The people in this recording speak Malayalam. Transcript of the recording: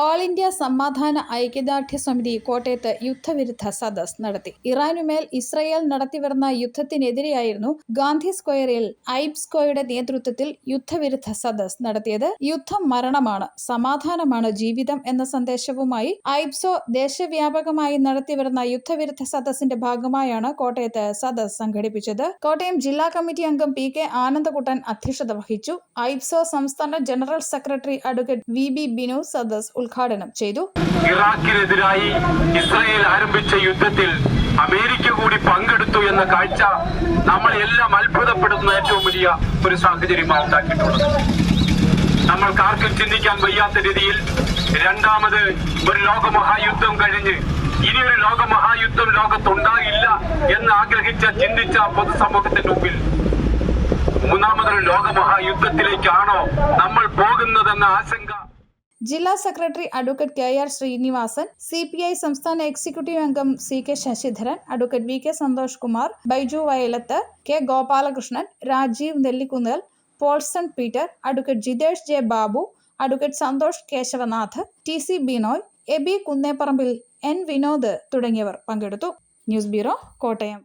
ഓൾ ഇന്ത്യ സമാധാന ഐക്യദാർഢ്യ സമിതി കോട്ടയത്ത് യുദ്ധവിരുദ്ധ സദസ് നടത്തി ഇറാനുമേൽ ഇസ്രയേൽ നടത്തിവരുന്ന യുദ്ധത്തിനെതിരെയായിരുന്നു ഗാന്ധി സ്ക്വയറിൽ ഐബ്സ്കോയുടെ നേതൃത്വത്തിൽ യുദ്ധവിരുദ്ധ സദസ് നടത്തിയത് യുദ്ധം മരണമാണ് സമാധാനമാണ് ജീവിതം എന്ന സന്ദേശവുമായി ഐബ്സോ ദേശവ്യാപകമായി നടത്തിവരുന്ന യുദ്ധവിരുദ്ധ സദസ്സിന്റെ ഭാഗമായാണ് കോട്ടയത്ത് സദസ് സംഘടിപ്പിച്ചത്. കോട്ടയം ജില്ലാ കമ്മിറ്റി അംഗം പി കെ ആനന്ദകുട്ടൻ അധ്യക്ഷത വഹിച്ചു. ഐബ്സോ സംസ്ഥാന general secretary advocate V B Binu സദസ് ഉദ്ഘാടനം ചെയ്തു. ഇറാഖിനെതിരായി ഇസ്രായേൽ ആരംഭിച്ച യുദ്ധത്തിൽ അമേരിക്ക കൂടി പങ്കെടുത്തു എന്ന കാഴ്ച നമ്മൾ എല്ലാം അത്ഭുതപ്പെടുന്ന ഏറ്റവും വലിയ ഒരു സാഹചര്യമാണ് ഉണ്ടാക്കിയിട്ടുള്ളത്. നമ്മൾക്ക് ആർക്കും ചിന്തിക്കാൻ വയ്യാത്ത രീതിയിൽ രണ്ടാമത് ഒരു ലോകമഹായുദ്ധം കഴിഞ്ഞ് ഇനി ഒരു ലോകമഹായുദ്ധം ലോകത്തുണ്ടാകില്ല എന്ന് ആഗ്രഹിച്ച ചിന്തിച്ച പൊതുസമൂഹത്തിന്റെ മുമ്പിൽ മൂന്നാമതൊരു ലോകമഹായുദ്ധത്തിലേക്കാണോ നമ്മൾ പോകുന്നതെന്ന ആശങ്ക ജില്ലാ secretary advocate K R Srinivasan C P I സംസ്ഥാന എക്സിക്യൂട്ടീവ് അംഗം C K Sasidharan advocate V K Santhosh Kumar Baiju Vayalath K Gopalakrishnan Rajeev Nellikunnel Polson Peter advocate Jithesh J Babu advocate Santhosh Keshavanath T C Binoy B Kunnepparambil N Vinod തുടങ്ങിയവർ പങ്കെടുത്തു. News bureau Kottayam.